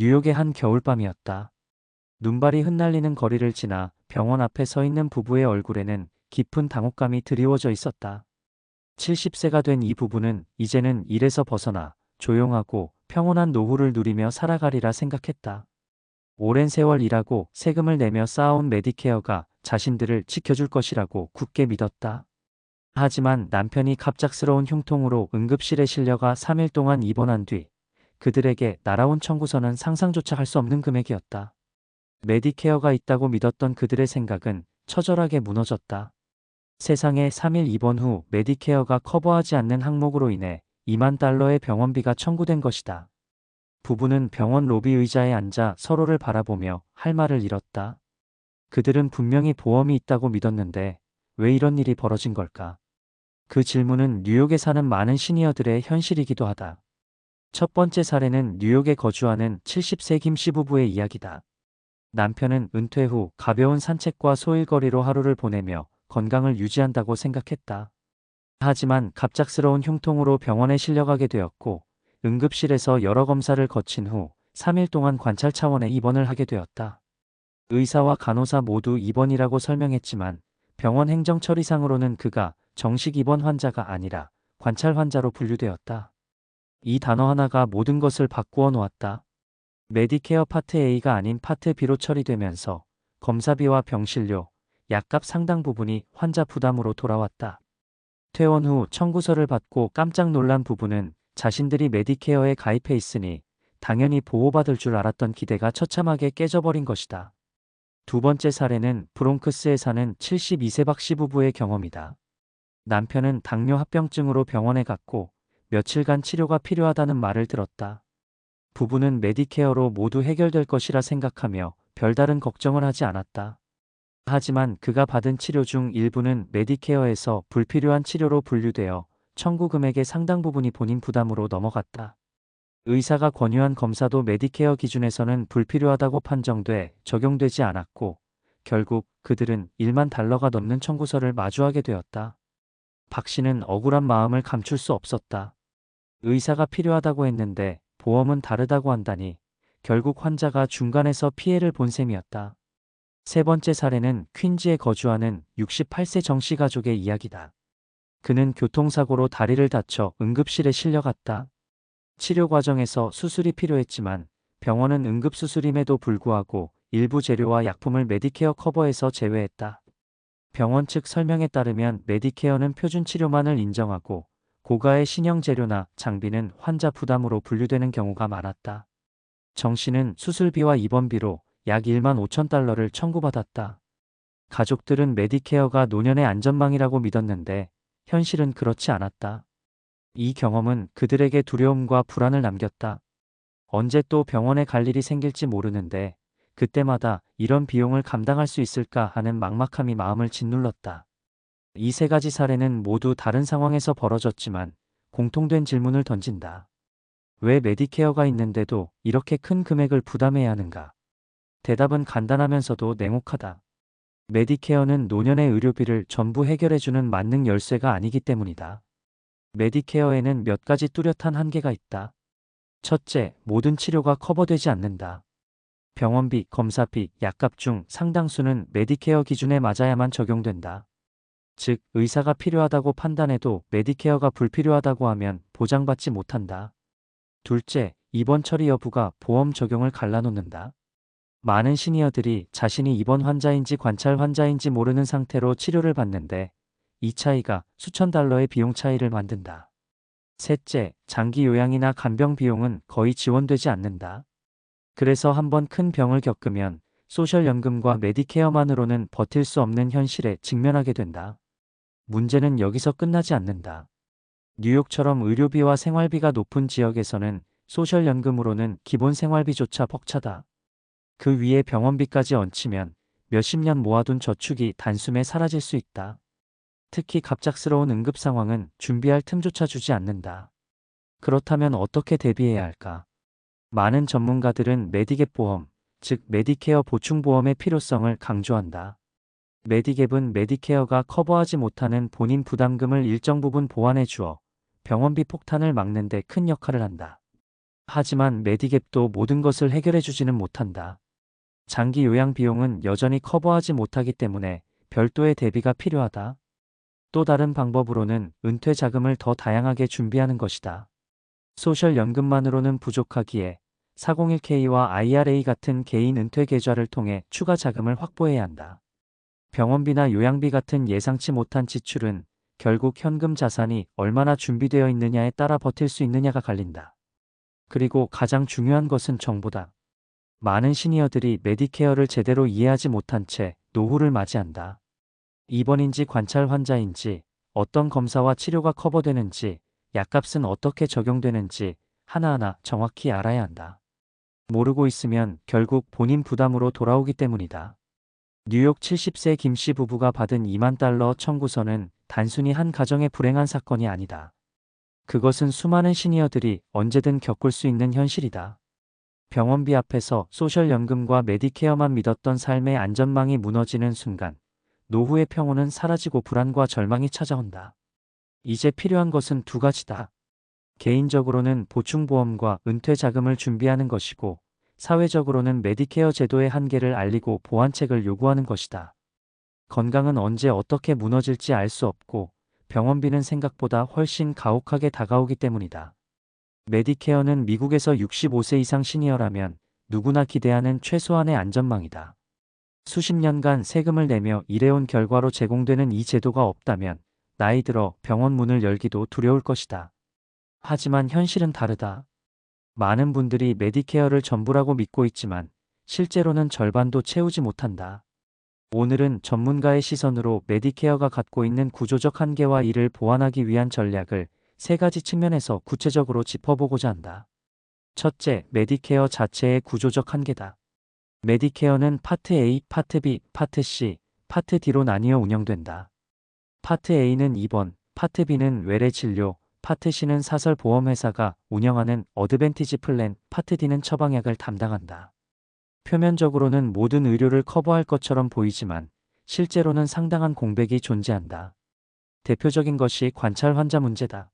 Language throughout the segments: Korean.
뉴욕의 한 겨울밤이었다. 눈발이 흩날리는 거리를 지나 병원 앞에 서 있는 부부의 얼굴에는 깊은 당혹감이 드리워져 있었다. 70세가 된 이 부부는 이제는 일에서 벗어나 조용하고 평온한 노후를 누리며 살아가리라 생각했다. 오랜 세월 일하고 세금을 내며 쌓아온 메디케어가 자신들을 지켜줄 것이라고 굳게 믿었다. 하지만 남편이 갑작스러운 흉통으로 응급실에 실려가 3일 동안 입원한 뒤 그들에게 날아온 청구서는 상상조차 할 수 없는 금액이었다. 메디케어가 있다고 믿었던 그들의 생각은 처절하게 무너졌다. 세상에 3일 입원 후 메디케어가 커버하지 않는 항목으로 인해 2만 달러의 병원비가 청구된 것이다. 부부는 병원 로비 의자에 앉아 서로를 바라보며 할 말을 잃었다. 그들은 분명히 보험이 있다고 믿었는데 왜 이런 일이 벌어진 걸까? 그 질문은 뉴욕에 사는 많은 시니어들의 현실이기도 하다. 첫 번째 사례는 뉴욕에 거주하는 70세 김씨 부부의 이야기다. 남편은 은퇴 후 가벼운 산책과 소일거리로 하루를 보내며 건강을 유지한다고 생각했다. 하지만 갑작스러운 흉통으로 병원에 실려가게 되었고 응급실에서 여러 검사를 거친 후 3일 동안 관찰 차원의 입원을 하게 되었다. 의사와 간호사 모두 입원이라고 설명했지만 병원 행정 처리상으로는 그가 정식 입원 환자가 아니라 관찰 환자로 분류되었다. 이 단어 하나가 모든 것을 바꾸어 놓았다. 메디케어 파트 A가 아닌 파트 B로 처리되면서 검사비와 병실료, 약값 상당 부분이 환자 부담으로 돌아왔다. 퇴원 후 청구서를 받고 깜짝 놀란 부부는 자신들이 메디케어에 가입해 있으니 당연히 보호받을 줄 알았던 기대가 처참하게 깨져버린 것이다. 두 번째 사례는 브롱크스에 사는 72세 박씨 부부의 경험이다. 남편은 당뇨 합병증으로 병원에 갔고 며칠간 치료가 필요하다는 말을 들었다. 부부는 메디케어로 모두 해결될 것이라 생각하며 별다른 걱정을 하지 않았다. 하지만 그가 받은 치료 중 일부는 메디케어에서 불필요한 치료로 분류되어 청구 금액의 상당 부분이 본인 부담으로 넘어갔다. 의사가 권유한 검사도 메디케어 기준에서는 불필요하다고 판정돼 적용되지 않았고 결국 그들은 1만 달러가 넘는 청구서를 마주하게 되었다. 박 씨는 억울한 마음을 감출 수 없었다. 의사가 필요하다고 했는데 보험은 다르다고 한다니 결국 환자가 중간에서 피해를 본 셈이었다. 세 번째 사례는 퀸즈에 거주하는 68세 정씨 가족의 이야기다. 그는 교통사고로 다리를 다쳐 응급실에 실려갔다. 치료 과정에서 수술이 필요했지만 병원은 응급수술임에도 불구하고 일부 재료와 약품을 메디케어 커버에서 제외했다. 병원 측 설명에 따르면 메디케어는 표준 치료만을 인정하고 고가의 신형 재료나 장비는 환자 부담으로 분류되는 경우가 많았다. 정 씨는 수술비와 입원비로 약 1만 5천 달러를 청구받았다. 가족들은 메디케어가 노년의 안전망이라고 믿었는데 현실은 그렇지 않았다. 이 경험은 그들에게 두려움과 불안을 남겼다. 언제 또 병원에 갈 일이 생길지 모르는데 그때마다 이런 비용을 감당할 수 있을까 하는 막막함이 마음을 짓눌렀다. 이 세 가지 사례는 모두 다른 상황에서 벌어졌지만 공통된 질문을 던진다. 왜 메디케어가 있는데도 이렇게 큰 금액을 부담해야 하는가? 대답은 간단하면서도 냉혹하다. 메디케어는 노년의 의료비를 전부 해결해주는 만능 열쇠가 아니기 때문이다. 메디케어에는 몇 가지 뚜렷한 한계가 있다. 첫째, 모든 치료가 커버되지 않는다. 병원비, 검사비, 약값 중 상당수는 메디케어 기준에 맞아야만 적용된다. 즉, 의사가 필요하다고 판단해도 메디케어가 불필요하다고 하면 보장받지 못한다. 둘째, 입원 처리 여부가 보험 적용을 갈라놓는다. 많은 시니어들이 자신이 입원 환자인지 관찰 환자인지 모르는 상태로 치료를 받는데 이 차이가 수천 달러의 비용 차이를 만든다. 셋째, 장기 요양이나 간병 비용은 거의 지원되지 않는다. 그래서 한번 큰 병을 겪으면 소셜연금과 메디케어만으로는 버틸 수 없는 현실에 직면하게 된다. 문제는 여기서 끝나지 않는다. 뉴욕처럼 의료비와 생활비가 높은 지역에서는 소셜연금으로는 기본 생활비조차 벅차다. 그 위에 병원비까지 얹히면 몇십 년 모아둔 저축이 단숨에 사라질 수 있다. 특히 갑작스러운 응급 상황은 준비할 틈조차 주지 않는다. 그렇다면 어떻게 대비해야 할까? 많은 전문가들은 메디갭 보험, 즉 메디케어 보충보험의 필요성을 강조한다. 메디갭은 메디케어가 커버하지 못하는 본인 부담금을 일정 부분 보완해 주어 병원비 폭탄을 막는 데 큰 역할을 한다. 하지만 메디갭도 모든 것을 해결해 주지는 못한다. 장기 요양 비용은 여전히 커버하지 못하기 때문에 별도의 대비가 필요하다. 또 다른 방법으로는 은퇴 자금을 더 다양하게 준비하는 것이다. 소셜 연금만으로는 부족하기에 401k와 IRA 같은 개인 은퇴 계좌를 통해 추가 자금을 확보해야 한다. 병원비나 요양비 같은 예상치 못한 지출은 결국 현금 자산이 얼마나 준비되어 있느냐에 따라 버틸 수 있느냐가 갈린다. 그리고 가장 중요한 것은 정보다. 많은 시니어들이 메디케어를 제대로 이해하지 못한 채 노후를 맞이한다. 입원인지 관찰 환자인지 어떤 검사와 치료가 커버되는지 약값은 어떻게 적용되는지 하나하나 정확히 알아야 한다. 모르고 있으면 결국 본인 부담으로 돌아오기 때문이다. 뉴욕 70세 김씨 부부가 받은 2만 달러 청구서는 단순히 한 가정의 불행한 사건이 아니다. 그것은 수많은 시니어들이 언제든 겪을 수 있는 현실이다. 병원비 앞에서 소셜연금과 메디케어만 믿었던 삶의 안전망이 무너지는 순간 노후의 평온은 사라지고 불안과 절망이 찾아온다. 이제 필요한 것은 두 가지다. 개인적으로는 보충보험과 은퇴 자금을 준비하는 것이고 사회적으로는 메디케어 제도의 한계를 알리고 보완책을 요구하는 것이다. 건강은 언제 어떻게 무너질지 알 수 없고 병원비는 생각보다 훨씬 가혹하게 다가오기 때문이다. 메디케어는 미국에서 65세 이상 시니어라면 누구나 기대하는 최소한의 안전망이다. 수십 년간 세금을 내며 일해온 결과로 제공되는 이 제도가 없다면 나이 들어 병원 문을 열기도 두려울 것이다. 하지만 현실은 다르다. 많은 분들이 메디케어를 전부라고 믿고 있지만 실제로는 절반도 채우지 못한다. 오늘은 전문가의 시선으로 메디케어가 갖고 있는 구조적 한계와 이를 보완하기 위한 전략을 세 가지 측면에서 구체적으로 짚어보고자 한다. 첫째, 메디케어 자체의 구조적 한계다. 메디케어는 파트 A, 파트 B, 파트 C, 파트 D로 나뉘어 운영된다. 파트 A는 입원, 파트 B는 외래 진료, 파트 C는 사설 보험회사가 운영하는 어드밴티지 플랜, 파트 D는 처방약을 담당한다. 표면적으로는 모든 의료를 커버할 것처럼 보이지만 실제로는 상당한 공백이 존재한다. 대표적인 것이 관찰 환자 문제다.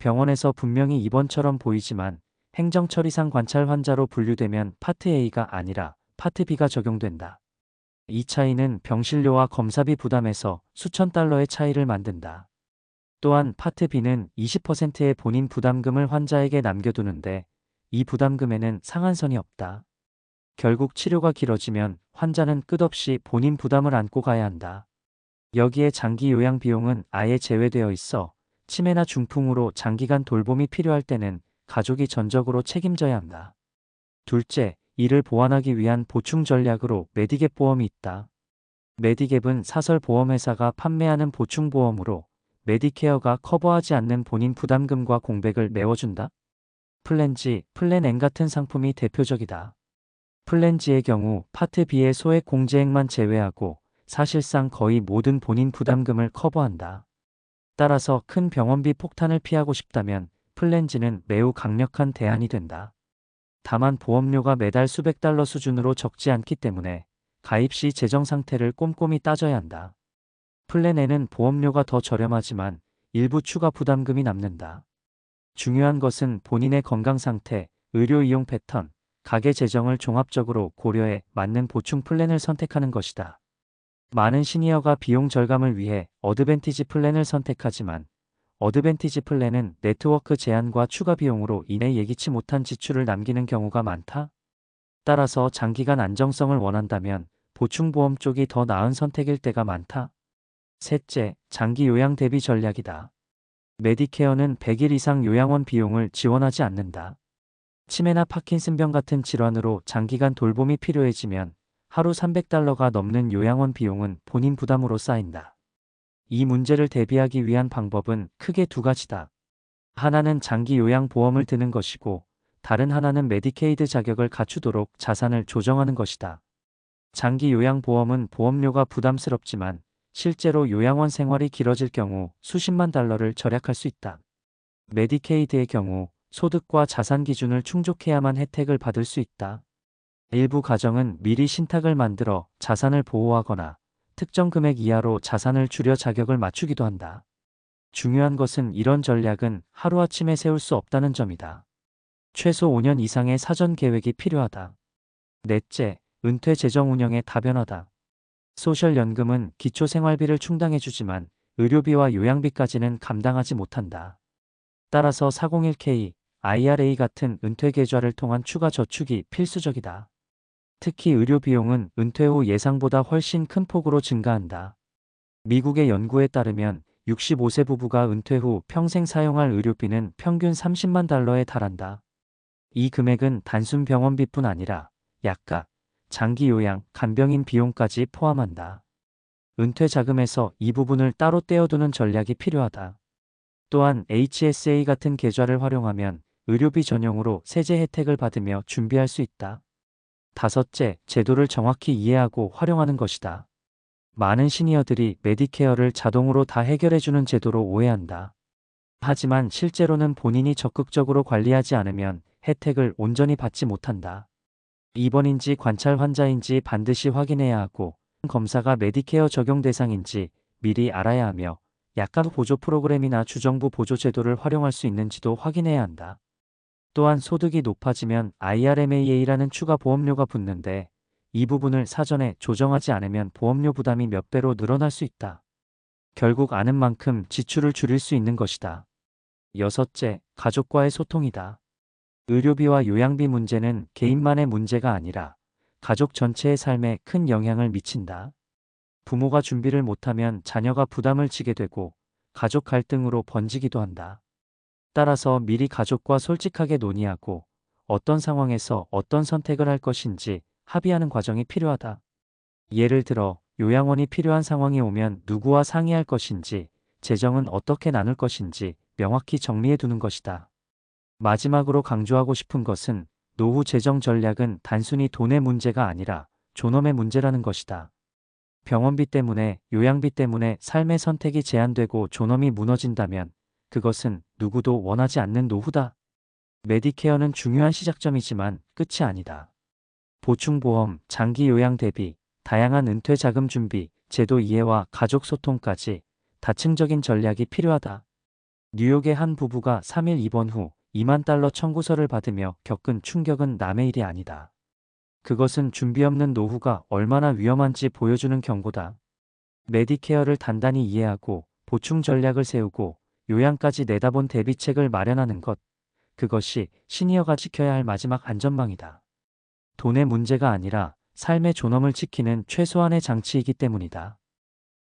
병원에서 분명히 입원처럼 보이지만 행정처리상 관찰 환자로 분류되면 파트 A가 아니라 파트 B가 적용된다. 이 차이는 병실료와 검사비 부담에서 수천 달러의 차이를 만든다. 또한 파트 B는 20%의 본인 부담금을 환자에게 남겨두는데 이 부담금에는 상한선이 없다. 결국 치료가 길어지면 환자는 끝없이 본인 부담을 안고 가야 한다. 여기에 장기 요양 비용은 아예 제외되어 있어 치매나 중풍으로 장기간 돌봄이 필요할 때는 가족이 전적으로 책임져야 한다. 둘째, 이를 보완하기 위한 보충 전략으로 메디갭 보험이 있다. 메디갭은 사설 보험회사가 판매하는 보충 보험으로 메디케어가 커버하지 않는 본인 부담금과 공백을 메워준다. 플랜지, 플랜 N 같은 상품이 대표적이다. 플랜지의 경우 파트 B의 소액 공제액만 제외하고 사실상 거의 모든 본인 부담금을 커버한다. 따라서 큰 병원비 폭탄을 피하고 싶다면 플랜지는 매우 강력한 대안이 된다. 다만 보험료가 매달 수백 달러 수준으로 적지 않기 때문에 가입 시 재정 상태를 꼼꼼히 따져야 한다. 플랜 N은 보험료가 더 저렴하지만 일부 추가 부담금이 남는다. 중요한 것은 본인의 건강 상태, 의료 이용 패턴, 가계 재정을 종합적으로 고려해 맞는 보충 플랜을 선택하는 것이다. 많은 시니어가 비용 절감을 위해 어드밴티지 플랜을 선택하지만 어드밴티지 플랜은 네트워크 제한과 추가 비용으로 인해 예기치 못한 지출을 남기는 경우가 많다. 따라서 장기간 안정성을 원한다면 보충보험 쪽이 더 나은 선택일 때가 많다. 셋째, 장기 요양 대비 전략이다. 메디케어는 100일 이상 요양원 비용을 지원하지 않는다. 치매나 파킨슨병 같은 질환으로 장기간 돌봄이 필요해지면 하루 300달러가 넘는 요양원 비용은 본인 부담으로 쌓인다. 이 문제를 대비하기 위한 방법은 크게 두 가지다. 하나는 장기 요양 보험을 드는 것이고 다른 하나는 메디케이드 자격을 갖추도록 자산을 조정하는 것이다. 장기 요양 보험은 보험료가 부담스럽지만 실제로 요양원 생활이 길어질 경우 수십만 달러를 절약할 수 있다. 메디케이드의 경우 소득과 자산 기준을 충족해야만 혜택을 받을 수 있다. 일부 가정은 미리 신탁을 만들어 자산을 보호하거나 특정 금액 이하로 자산을 줄여 자격을 맞추기도 한다. 중요한 것은 이런 전략은 하루아침에 세울 수 없다는 점이다. 최소 5년 이상의 사전 계획이 필요하다. 넷째, 은퇴 재정 운영의 다변화다. 소셜연금은 기초생활비를 충당해주지만 의료비와 요양비까지는 감당하지 못한다. 따라서 401k, IRA 같은 은퇴 계좌를 통한 추가 저축이 필수적이다. 특히 의료 비용은 은퇴 후 예상보다 훨씬 큰 폭으로 증가한다. 미국의 연구에 따르면 65세 부부가 은퇴 후 평생 사용할 의료비는 평균 30만 달러에 달한다. 이 금액은 단순 병원비뿐 아니라 약가, 장기 요양, 간병인 비용까지 포함한다. 은퇴 자금에서 이 부분을 따로 떼어두는 전략이 필요하다. 또한 HSA 같은 계좌를 활용하면 의료비 전용으로 세제 혜택을 받으며 준비할 수 있다. 다섯째, 제도를 정확히 이해하고 활용하는 것이다. 많은 시니어들이 메디케어를 자동으로 다 해결해주는 제도로 오해한다. 하지만 실제로는 본인이 적극적으로 관리하지 않으면 혜택을 온전히 받지 못한다. 입원인지 관찰 환자인지 반드시 확인해야 하고 검사가 메디케어 적용 대상인지 미리 알아야 하며 약간 보조 프로그램이나 주정부 보조 제도를 활용할 수 있는지도 확인해야 한다. 또한 소득이 높아지면 IRMAA라는 추가 보험료가 붙는데 이 부분을 사전에 조정하지 않으면 보험료 부담이 몇 배로 늘어날 수 있다. 결국 아는 만큼 지출을 줄일 수 있는 것이다. 여섯째, 가족과의 소통이다. 의료비와 요양비 문제는 개인만의 문제가 아니라 가족 전체의 삶에 큰 영향을 미친다. 부모가 준비를 못하면 자녀가 부담을 지게 되고 가족 갈등으로 번지기도 한다. 따라서 미리 가족과 솔직하게 논의하고 어떤 상황에서 어떤 선택을 할 것인지 합의하는 과정이 필요하다. 예를 들어 요양원이 필요한 상황이 오면 누구와 상의할 것인지 재정은 어떻게 나눌 것인지 명확히 정리해 두는 것이다. 마지막으로 강조하고 싶은 것은 노후 재정 전략은 단순히 돈의 문제가 아니라 존엄의 문제라는 것이다. 병원비 때문에 요양비 때문에 삶의 선택이 제한되고 존엄이 무너진다면 그것은 누구도 원하지 않는 노후다. 메디케어는 중요한 시작점이지만 끝이 아니다. 보충보험, 장기 요양 대비, 다양한 은퇴 자금 준비, 제도 이해와 가족 소통까지 다층적인 전략이 필요하다. 뉴욕의 한 부부가 3일 입원 후 2만 달러 청구서를 받으며 겪은 충격은 남의 일이 아니다. 그것은 준비 없는 노후가 얼마나 위험한지 보여주는 경고다. 메디케어를 단단히 이해하고 보충 전략을 세우고 요양까지 내다본 대비책을 마련하는 것. 그것이 시니어가 지켜야 할 마지막 안전망이다. 돈의 문제가 아니라 삶의 존엄을 지키는 최소한의 장치이기 때문이다.